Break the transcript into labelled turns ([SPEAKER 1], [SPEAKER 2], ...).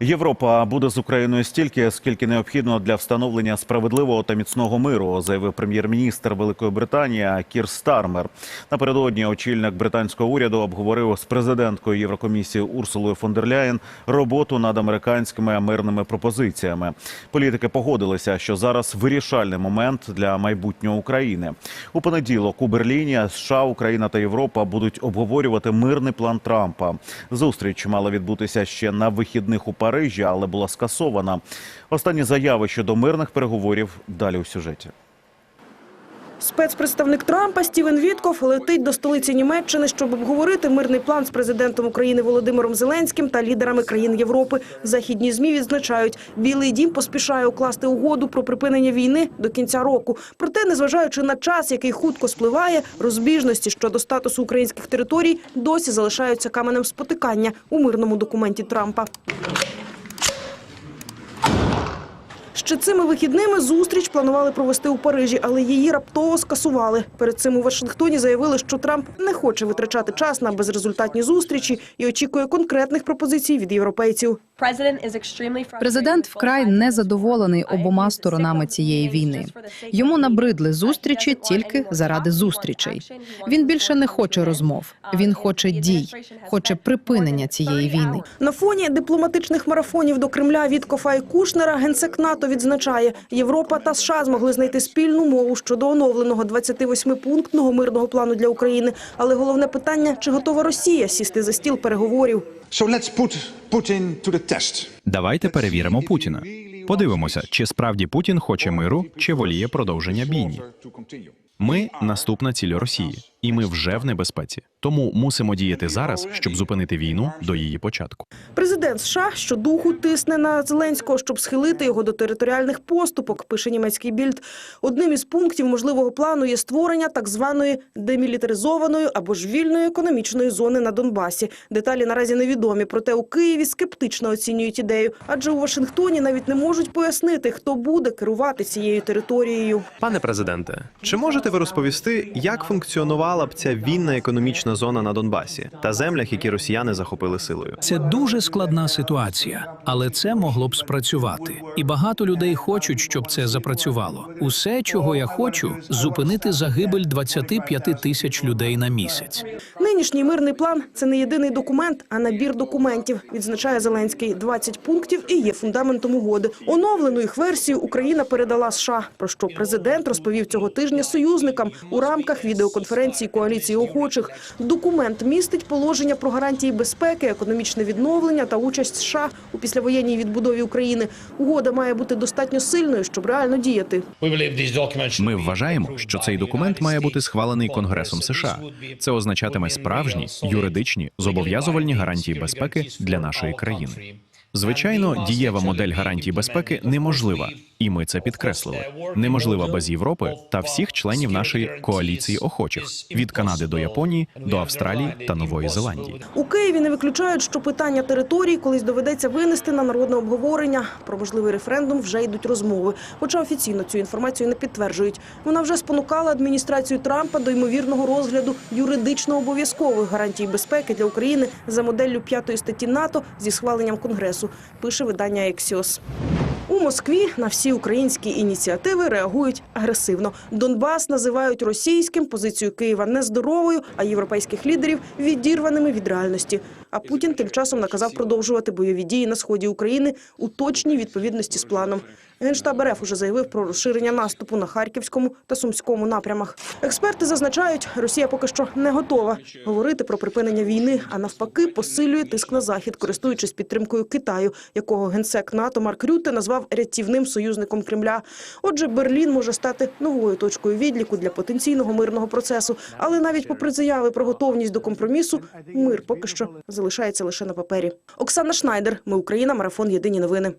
[SPEAKER 1] Європа буде з Україною стільки, скільки необхідно для встановлення справедливого та міцного миру, заявив прем'єр-міністр Великої Британії Кір Стармер. Напередодні очільник британського уряду обговорив з президенткою Єврокомісії Урсулою фон дер Ляєн роботу над американськими мирними пропозиціями. Політики погодилися, що зараз вирішальний момент для майбутнього України. У понеділок у Берліні США, Україна та Європа будуть обговорювати мирний план Трампа. Зустріч мала відбутися ще на вихідних у Парижі, але була скасована. Останні заяви щодо мирних переговорів далі у сюжеті.
[SPEAKER 2] Спецпредставник Трампа Стівен Вітков летить до столиці Німеччини, щоб обговорити мирний план з президентом України Володимиром Зеленським та лідерами країн Європи. Західні змі відзначають, Білий Дім поспішає укласти угоду про припинення війни до кінця року. Проте, незважаючи на час, який хутко спливає, розбіжності щодо статусу українських територій досі залишаються каменем спотикання у мирному документі Трампа. Ще цими вихідними зустріч планували провести у Парижі, але її раптово скасували. Перед цим у Вашингтоні заявили, що Трамп не хоче витрачати час на безрезультатні зустрічі і очікує конкретних пропозицій від європейців.
[SPEAKER 3] Президент вкрай незадоволений обома сторонами цієї війни. Йому набридли зустрічі тільки заради зустрічей. Він більше не хоче розмов. Він хоче дій, хоче припинення цієї війни.
[SPEAKER 2] На фоні дипломатичних марафонів до Кремля від Кофа і Кушнера генсек НАТО відзначає, Європа та США змогли знайти спільну мову щодо оновленого 28-пунктного мирного плану для України. Але головне питання – чи готова Росія сісти за стіл переговорів?
[SPEAKER 4] So let's put Putin to the.
[SPEAKER 5] Давайте перевіримо Путіна. Подивимося, чи справді Путін хоче миру, чи воліє продовження бійні. Ми наступна ціль Росії, і ми вже в небезпеці. Тому мусимо діяти зараз, щоб зупинити війну до її початку.
[SPEAKER 2] Президент США щодуху тисне на Зеленського, щоб схилити його до територіальних поступок, пише німецький більд. Одним із пунктів можливого плану є створення так званої демілітаризованої або ж вільної економічної зони на Донбасі. Деталі наразі невідомі, проте у Києві скептично оцінюють ідею, адже у Вашингтоні навіть не можуть пояснити, хто буде керувати цією територією.
[SPEAKER 6] Пане президенте, чи можете ви розповісти, як функціонувала б ця вільна економічна зона на Донбасі та землях, які росіяни захопили силою?
[SPEAKER 7] Це дуже складна ситуація, але це могло б спрацювати. І багато людей хочуть, щоб це запрацювало. Усе, чого я хочу, зупинити загибель 25 тисяч людей на місяць.
[SPEAKER 2] Нинішній мирний план це не єдиний документ, а набір документів. Відзначає Зеленський 20 пунктів і є фундаментом угоди. Оновлену їх версію Україна передала США. Про що президент розповів цього тижня союзникам у рамках відеоконференції коаліції охочих. Документ містить положення про гарантії безпеки, економічне відновлення та участь США у післявоєнній відбудові України. Угода має бути достатньо сильною, щоб реально діяти.
[SPEAKER 5] Ми вважаємо, що цей документ має бути схвалений Конгресом США. Це означатиме справжні юридичні зобов'язувальні гарантії безпеки для нашої країни. Звичайно, дієва модель гарантій безпеки неможлива, і ми це підкреслили. Неможлива без Європи та всіх членів нашої коаліції охочих від Канади до Японії, до Австралії та Нової Зеландії.
[SPEAKER 2] У Києві не виключають, що питання територій колись доведеться винести на народне обговорення. Про можливий референдум вже йдуть розмови. Хоча офіційно цю інформацію не підтверджують. Вона вже спонукала адміністрацію Трампа до ймовірного розгляду юридично обов'язкових гарантій безпеки для України за моделлю п'ятої статті НАТО зі схваленням Конгресу. Пише видання Ексіос. У Москві на всі українські ініціативи реагують агресивно. Донбас називають російським, позицію Києва нездоровою, а європейських лідерів відірваними від реальності. А Путін тим часом наказав продовжувати бойові дії на сході України у точній відповідності з планом. Генштаб РФ уже заявив про розширення наступу на харківському та сумському напрямах. Експерти зазначають, Росія поки що не готова говорити про припинення війни, а навпаки посилює тиск на захід, користуючись підтримкою Китаю, якого генсек НАТО Марк Рютте назвав рятівним союзником Кремля. Отже, Берлін може стати новою точкою відліку для потенційного мирного процесу. Але навіть попри заяви про готовність до компромісу, мир поки що залишається лише на папері. Оксана Шнайдер. Ми Україна. Марафон. Єдині новини.